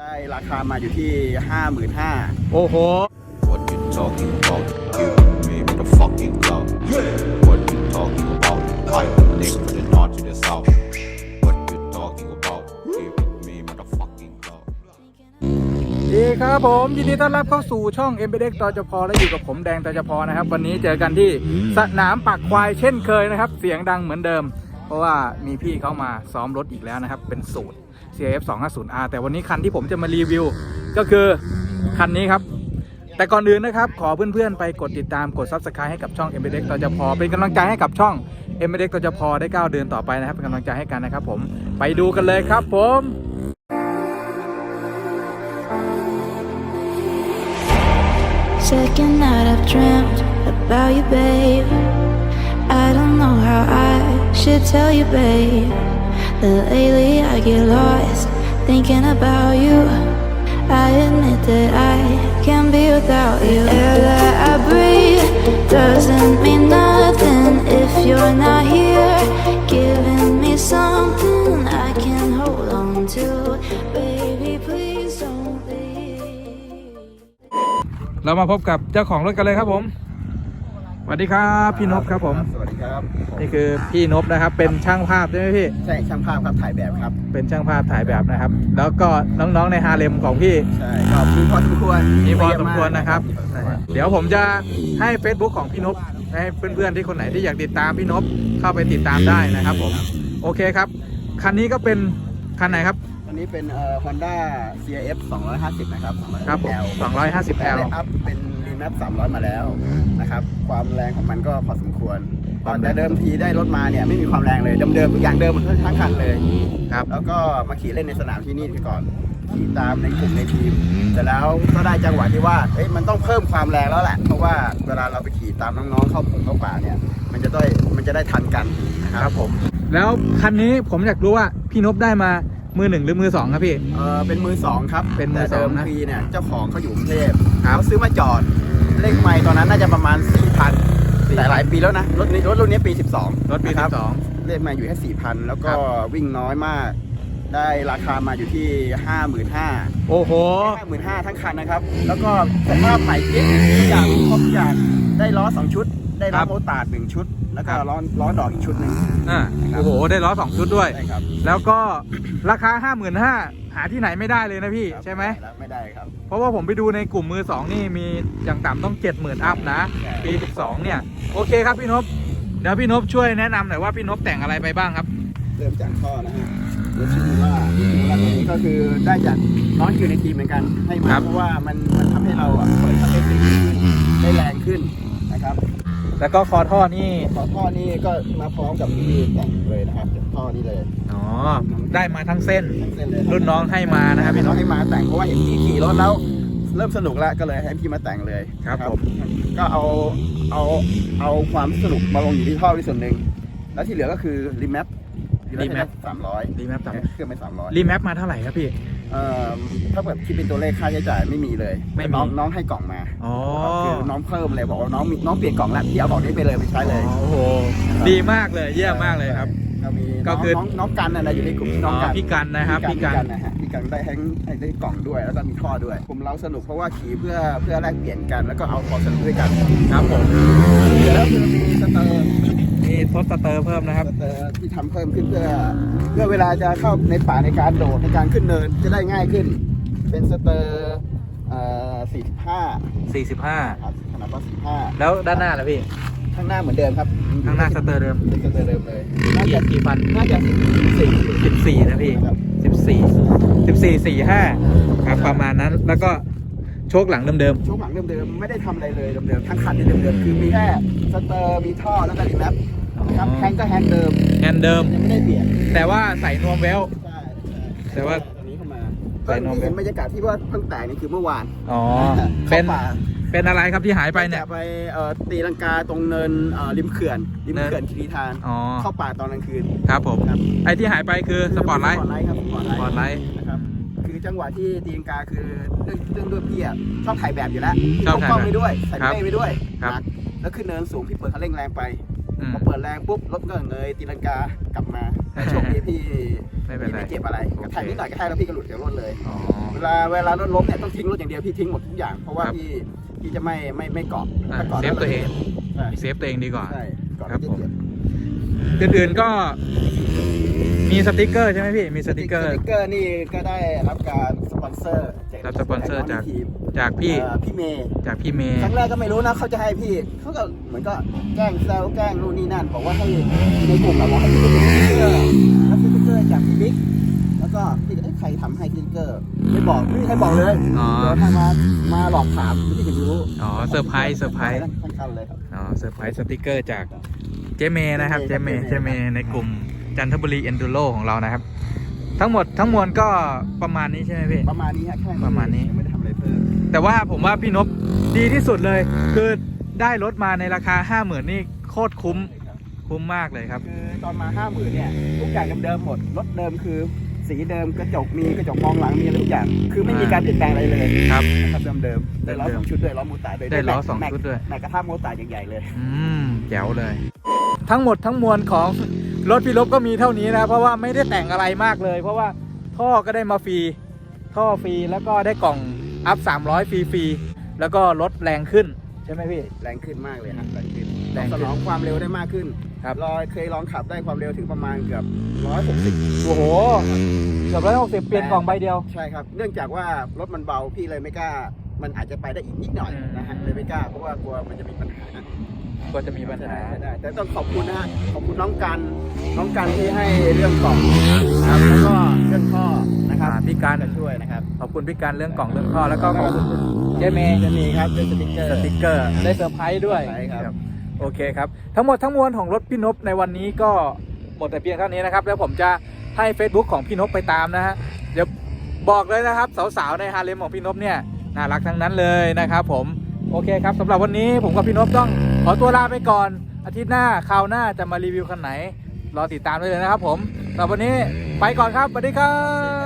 ได้ราคามาอยู่ที่ห้าหมื่นห้าโอ้โห What you talking about? Give me the fucking clout. What you talking about? I the link from the north to the south. What you talking about? Give me motherfucking clout. ดีครับผมยินดีต้อนรับเข้าสู่ช่อง m b d x ตจพและอยู่กับผมแดงตจพนะครับ วันนี้เจอกันที่สนามปักควายเช่นเคยนะครับ เสียงดังเหมือนเดิม เพราะว่ามีพี่เขามาซ้อมรถอีกแล้วนะครับ เป็นสูตร CF 250R แต่วันนี้คันที่ผมจะมารีวิว ก็คือคันนี้ครับ แต่ก่อนอื่นนะครับ ขอเพื่อนๆ ไปกดติดตามกด Subscribe ให้กับช่อง m b d x ตจพเป็นกำลังใจให้กับช่อง m b d x ตจพได้ก้าวเดินต่อไปนะครับ เป็นกำลังใจให้กันนะครับ ผมไปดูกันเลยครับ ผม Second night I've dreamt about you, babe. I don't know how I should tell you, babe. That lately I get lost thinking about you. I admit that I can't be without you. The air that I breathe doesn't mean nothing if you're not here, giving me something I can hold on to. Baby, please don't leave. เรามาพบกับเจ้าของรถกันเลยครับผม วัสดีครับพี่นพครับผม สวัสดีครับนี่คือพี่นพนะครับ เป็นช่างภาพใช่ไหมพี่ ใช่ช่างภาพครับถ่ายแบบครับ เป็นช่างภาพถ่ายแบบนะครับ แล้วก็น้องๆในฮาเลมของพี่ ใช่ก็มีพอสมควรมีพอสมควรนะครับ เดี๋ยวผมจะให้ Facebook ของพี่นพให้เพื่อนๆที่คนไหนที่อยากติดตามพี่นพเข้าไปติดตามได้นะครับผม โอเคครับ คันนี้ก็เป็นคันไหนครับอันนี้เป็นเอ่อ Honda CRF 250 นะครับครับผม 250L แต่อัพเป็นรี แมป300 มาแล้วนะครับความแรงของมันก็พอสมควรความแรงแต่เดิมทีได้รถมาเนี่ยไม่มีความแรงเลยเดิมๆทุกอย่างเดิมหมดทั้งคันเลยครับ แล้วก็มาขี่เล่นในสนามที่นี่ก่อนขี่ตามในกลุ่มในทีมแต่แล้วก็ได้จังหวะที่ว่าเอ้ยมันต้องเพิ่มความแรงแล้วแหละ เพราะว่าเวลาเราไปขี่ตามน้องๆเข้าผงเข้าป่าเนี่ย มันจะได้มันจะได้ทันกันนะคครัรับบผม แล้วคันนี้ผมอยากรู้ว่าพี่นพได้มา มือหนึ่งหรือมือสองครับพี่ เออเป็นมือสองครับเป็นมือสองนะ แต่เดิมทีเนี่ยเจ้าของเขาอยู่กรุงเทพครับเขาซื้อมาจอด เลขไม่ตอนนั้นน่าจะประมาณ4,000แต่หลายปีแล้วนะรถนี้รถรุ่นนี้ปี 12รถปีนะคสิรับบสอง เลขไม่อยู่แค่4,000แล้วก็ครับ วิ่งน้อยมาก ได้ราคามาอยู่ที่ 55,000โอ้โห ห้าหมื่นห้าทั้งคันนะครับ แล้วก็สภาพใหม่เก๊กทุกอย่างครบทุกอย่างได้ล้อสองชุดได้ ล้ครัอบโมตาร์ดหนึ่งชุด แล้วก็ครับล้อล้อดอกอีกชุดหนึ่งอ่าครับโอ้โหได้ล้อสองชุดด้วย ใช่ครับแล้วก็ราคา5 5 0 0 0หาที่ไหนไม่ได้เลยนะพี่ครับใช่ไหมแล้วไม่ได้ครับ เพราะว่าผมไปดูในกลุ่มมือ2นี่มีอย่างต่ำต้อง70,000อัพนะใช่ปี12เนี่ย โอเคครับพี่นพเดี๋ยวพี่นพช่วยแนะนำหน่อยว่าพี่นพแต่งอะไรไปบ้างครับ เริ่มจากท่อนะฮะรถชื่อว่าว่าตัวนี้ก็คือได้จากน้องอยู่ในทีมเหมือนกัน ให้ครัมาบเพราะว่ามันมันทำให้เราอะเปิดสเปคได้แรงขึ้นนะครับ แล้วก็คอท่อนี่ต่อท่อนี้ก็มาพร้อมกับที่แต่งเลยนะครับจากท่อนี้เลยอ๋อ ได้มาทั้งเส้น ทั้งเส้นเลยรุ่นน้องให้มานะครับพี่นน้องพให้มาแต่งเพราะว่าเห็นพี่ขี่รถแล้ว เริ่มสนุกแล้วก็เลยให้พี่มาแต่งเลยครับนะผม ก็เอาเอาเอาความสนุกมาลงอยู่ที่ท่อที่ส่วนหนึ่งแล้วที่เหลือก็คือรีแมป remap สามร้อยรีแมปสามเครื่องเป็นสามร้อยรีแมปมาเท่าไหร่ครับพี่ เอ่อถ้าเกิดคิดเป็นตัวเลขค่าใช้จ่ายไม่มีเลยไม่มี น้องน้องให้กล่องมาอ๋อคือน้องเพิ่มเลยบอกว่าน้องมีน้องเปลี่ยนกล่องแล้วพี่เอากล่องนี้ไปเลยไปใช้เลยโอ้โหดีมากเลยเยี่ยมมากเลยครับ ก็มีก็คือ น้องน้องกันนะอยู่ในกลุ่มน้องกันอ๋อพี่กันนะครับพี่พี่กักันนนะฮะพี่กันได้ทั้งได้กล่องด้วยแล้วก็มีท่อด้วยผมเราสนุกเพราะว่าขี่เพื่อเพื่อแลกเปลี่ยนกันแล้วก็เอาความสนุกด้วยกัน ครับผมแล้วคือมีสเตอร์มีท ดสเตอร์เพิ่มนะครับสเตอร์ที่ทำเพิ่มขึ้นเพื่อเพื่อเวลาจะเข้าในป่าในการโดดในการขึ้นเนินจะได้ง่ายขึ้น เป็นสเตอร์เอ่อ45 45ครับขนาดว่าแล้วด้านหน้าล่ะพี่45ข้างหน้าเหมือนเดิมครับข้างหน้าสเตอร์เดิมเป็นสเตอร์เดิมเลยน่ากี่จะกี่ฟันน่าจะ14 14นะพี่ครับ14 14 45ครับประมาณนั้นแล้วก็โชคหลังเดิมช่วงหลังเดิมๆไม่ได้ทำอะไรเลยเดิมๆทั้งคันนี่เดิมๆคือมีแค่สเตอร์มีท่อแล้วก็รีแมปนะ ครับอ๋อแฮงก์ก็แฮงก์เดิมๆแอนเดิม ยังไม่ได้เปลี่ยนแต่ว่าใส่นวมเวลใช่แต่ว่าตอนนี้เข้ามาใส่นมเห็นบรรยากาศที่ว่าเพิ่งแต่งนี่คือเมื่อวานอ๋อเข้าเป็นป่าเป็นอะไรครับที่หายไปเนี่ยจะไปเอ่อตีลังกาตรงเนินเอ่อริมเขื่อนริมเขื่อนคีรีทานอ๋อ เข้าป่าตอนกลางคืนครับผม ครับไอที่หายไปคือสปอร์ตไลท์ สปอร์ตไลท์ครับสปอร์ตสปอร์ตไลไลท์ท์ นะครับ คือจังหวะที่ตีลังกาคือเรื่องเรื่องด้วยพี่อะชอบถ่ายแบบอยู่แล้วชอบถ่ายกล้องแบบไปด้วยใส่ครับเป้ไปด้วยครับ หนักแล้วขึ้นเนินสูงพี่เปิดคันเร่งแรงไป อืม พอเปิดแรงปุ๊บรถก็เงยตีลังกากลับมาแต่โชคดีพี่สไม่เป็นไรไม่เจ็บอะไรกระแทกนิดหน่อยกระแทกแล้วพี่ก็หลุดจากรถเลย อ๋อ เวลาเวลารถล้มเนี่ยต้องทิ้งรถอย่างเดียวพี่ทิ้งหมดทุกอย่างเพราะว่าครับพี่พี่จะไม่ไม่ไม่เกาะอะถ้ากาะเซฟตัวเอง ใช่เซฟตัวเองดีกว่า ใช่เกาะครับแล้วผมจะเจ็บอื่นๆก็ มีสติกเกอร์ใช่ไหมพี่ มีสติกเกอร์ สติ๊กเกอร์นี่ก็ได้รับการสปอนเซอร์จากรับสปอนเซอร์จากทีมจากพี่เอ่อพี่เมย์จากพี่เมย์ครั้งแรกก็ไม่รู้นะเขาจะให้พี่เขาก็เหมือนก็แกล้งแซวแกล้งนู่นนี่นั่นบอกว่าให้ในกลุ่มเราบอกให้พี่เป็นสติ๊กเกอร์แล้วสติ๊กเกอร์จากพี่บิ๊กแล้วก็พี่ก็เอ้ยใครทำให้สติ๊กเกอร์ไม่บอกไม่มีใครบอกเลยอ๋อเดี๋ยวถ้ามามาหลอกถามพี่ถึงรู้อ๋อเซอร์ไพรส์เซอร์ไพรส์ทั้งคันเลยครับอ๋อเซอร์ไพรส์สติกเกอร์จากเจเมนะครับเจเจเมเมเจเมในกลุ่ม จันทบุรีเอนดูโรของเรานะครับ ทั้งหมดทั้งมวลก็ประมาณนี้ใช่ไหมพี่ ประมาณนี้ฮะแค่ประมาณนี้ ยังไม่ได้ทำอะไรเพิ่มแต่ว่าผมว่าพี่นพดีที่สุดเลย คือได้รถมาในราคา5 0,000นี่โคตรคุ้มคุ้มมากเลยครับ คือตอนมาห้าหมื่นเนี่ยทุกอย่างเดิมๆหมดรถเดิมคือ สีเดิมกระจกมีกระจกมองหลังมีอะไรทุกอย่าง คือไม่มีการเปลี่ยนแปลงอะไรเลยครับ นะครับเดิมๆได้ล้อสองชุดด้วยล้อมูตาด้วยได้ล้อสองแม็กชุดด้วย แม็กกระทะมูตาใหญ่ๆเลย อืมแจ๋วเลย ทั้งหมดทั้งมวลของ รถพี่ลบก็มีเท่านี้นะเพราะว่าไม่ได้แต่งอะไรมากเลย เพราะว่าท่อก็ได้มาฟรีท่อฟรีแล้วก็ได้กล่องอัพ 300 ฟรีฟรีๆแล้วก็รถแรงขึ้นใช่ไหมพี่ แรงขึ้นมากเลยฮะแรงขึ้นแรงขึ้สนนองความเร็วได้มากขึ้นครับ ลอยเคยลองขับได้ความเร็วถึงประมาณเกือบร้อยหกสิบโอ้โหเกือบร้อยหกสิบเปลี่ยนกล่องใบเดียว ใช่ครับ เนื่องจากว่ารถมันเบาพี่เลยไม่กล้า มันอาจจะไปได้อีกนิดหน่อยอืมนะฮะเลยไม่กล้าเพราะว่ากลัวมันจะมีปัญหาก็จะมีปัญหาใช่ได้แต่ต้องขอบคุณนะฮะขอบคุณน้องกันน้องกันที่ให้เรื่องกล่องนะครับแล้วก็เรื่องท่อนะครับอ่าพี่การจะช่วยนะครับขอบคุณพี่การเรื่องกล่องเรื่องท่อแล้วก็ขอบคุณเจเมจะมีครับเป็นสติ๊กเกอร์สติกเกอร์ได้เซอร์ไพรส์ด้วยใช่ครับโอเคครับทั้งหมดทั้งมวลของรถพี่นพในวันนี้ก็หมดแต่เพียงเท่านี้นะครับ แล้วผมจะให้ Facebook ของพี่นพไปตามนะฮะเดี๋ยวบอกเลยนะครับ สาวๆในฮาเลมของพี่นพเนี่ย น่ารักทั้งนั้นเลยนะครับผมโอเคครับสำหรับวันนี้ผมกับพี่นพต้องขอตัวลาไปก่อน อาทิตย์หน้าคราวหน้าจะมารีวิวคันไหน รอติดตามได้เลยนะครับผมสำหรับวันนี้ไปก่อนครับสวัสดีครับ